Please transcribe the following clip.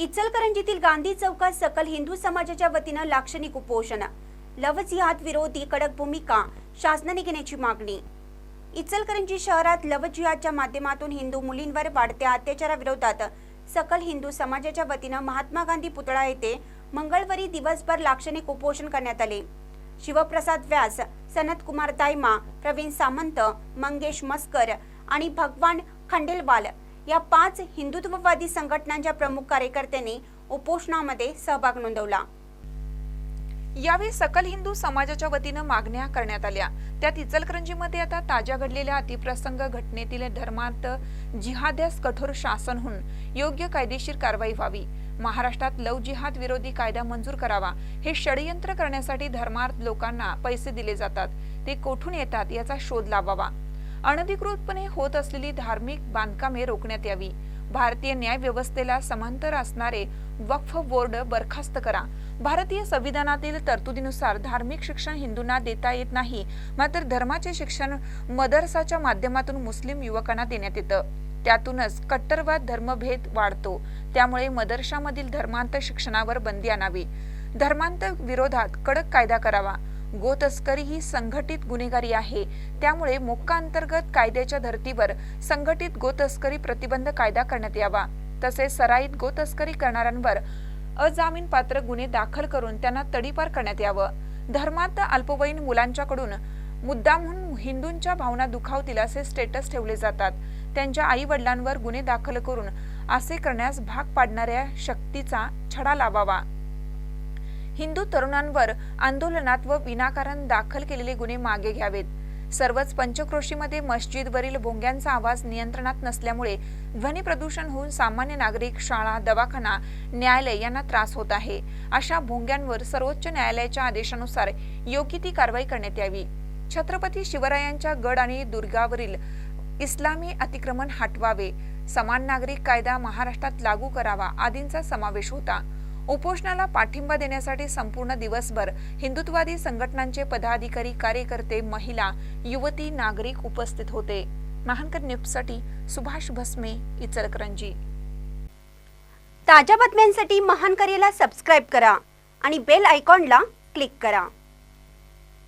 इचलकरंजीतील गांधी चौकात सकल हिंदू समाजाच्या वतीनं लाक्षणिक उपोषण. लवजिहाद विरोधी कडक भूमिका शासनाने घेण्याची मागणी. इचलकरंजी शहरात लवजिहादच्या माध्यमातून हिंदू मुलींवर वाढत्या अत्याचाराविरोधात सकल हिंदू समाजाच्या वतीनं महात्मा गांधी पुतळा येथे मंगळवारी दिवसभर लाक्षणिक उपोषण करण्यात आले. शिवप्रसाद व्यास सनत कुमार दायमा प्रवीण सामंत मंगेश मस्कर आणि भगवान खंडेलवाल या पाच हिंदुत्ववादी संघटनांच्या प्रमुख कार्यकर्त्यांनी उपोषणामध्ये सहभाग नोंदवला. यावेळी सकल हिंदू समाजाच्या वतीनं मागण्या करण्यात आल्या. त्यात इचलकरंजीमध्ये आता ताज्या घडलेल्या अतिप्रसंग घटनेतील धर्मार्थ जिहाद्यास कठोर शासन होऊन योग्य कायदेशीर कारवाई व्हावी. महाराष्ट्रात लव जिहाद विरोधी कायदा मंजूर करावा. हे षडयंत्र करण्यासाठी धर्मार्थ लोकांना पैसे दिले जातात. ते कोठून येतात याचा शोध लावावा. अनधिकृतपणे होत असलेली धार्मिक बांधकामे रोखण्यात यावी. भारतीय न्याय व्यवस्थेला समांतर असणारे वक्फ बोर्ड बरखास्त करा. भारतीय संविधानातील तरतुदीनुसार धार्मिक शिक्षण हिंदूंना देता येत नाही मात्र धर्माचे शिक्षण मदरसाच्या माध्यमातून मुस्लिम युवकांना देण्यात येतं. त्यातूनच कट्टरवाद धर्मभेद वाढतो. त्यामुळे मदरशामधील धर्मांत शिक्षणावर बंदी आणावी. धर्मांत विरोधात कडक कायदा करावा. गोतस्करी ही संघटित गुन्हेगारी आहे. त्यामुळे मोक्का अंतर्गत कायद्याच्या धर्तीवर संघटित गोतस्करी प्रतिबंध कायदा करण्यात यावा. तसेच सराईत गोतस्करी करणाऱ्यांवर अजामीन पात्र गुन्हे दाखल करून त्यांना तडीपार करण्यात यावं. धर्मात अल्पवयीन मुलांच्याकडून मुद्दामहून हिंदूंच्या भावना दुखावतील असे स्टेटस ठेवले जातात. त्यांच्या आई वडिलांवर गुन्हे दाखल करून असे करण्यास भाग पाडणाऱ्या शक्तीचा छडा लावावा. हिंदू तरुणांवर आंदोलनात व विनाकारण दाखल केलेले गुन्हे मागे घ्यावेत. सर्वच पंचक्रोशीमध्ये मस्जिदवरील भोंग्यांचा आवाज नियंत्रणात नसल्यामुळे ध्वनी प्रदूषण होऊन सामान्य नागरिक शाळा दवाखाना न्यायालय यांना त्रास होत आहे. अशा भोंग्यांवर सर्वोच्च न्यायालयाच्या आदेशानुसार योग्य ती कारवाई करण्यात यावी. छत्रपती शिवरायांच्या गड आणि दुर्गावरील इस्लामी अतिक्रमण हटवावे. समान नागरिक कायदा महाराष्ट्रात लागू करावा आदींचा समावेश होता. उपोषणाला पाठिंबा देण्यासाठी संपूर्ण दिवसभर हिंदुत्ववादी संघटनांचे पदाधिकारी कार्यकर्ते महिला युवती नागरिक उपस्थित होते. महानकर न्यूजसाठी सुभाष भस्मे इचलकरंजी. ताज्या बातम्यांसाठी महानकरेला सबस्क्राईब करा आणि बेल आयकॉनला क्लिक करा.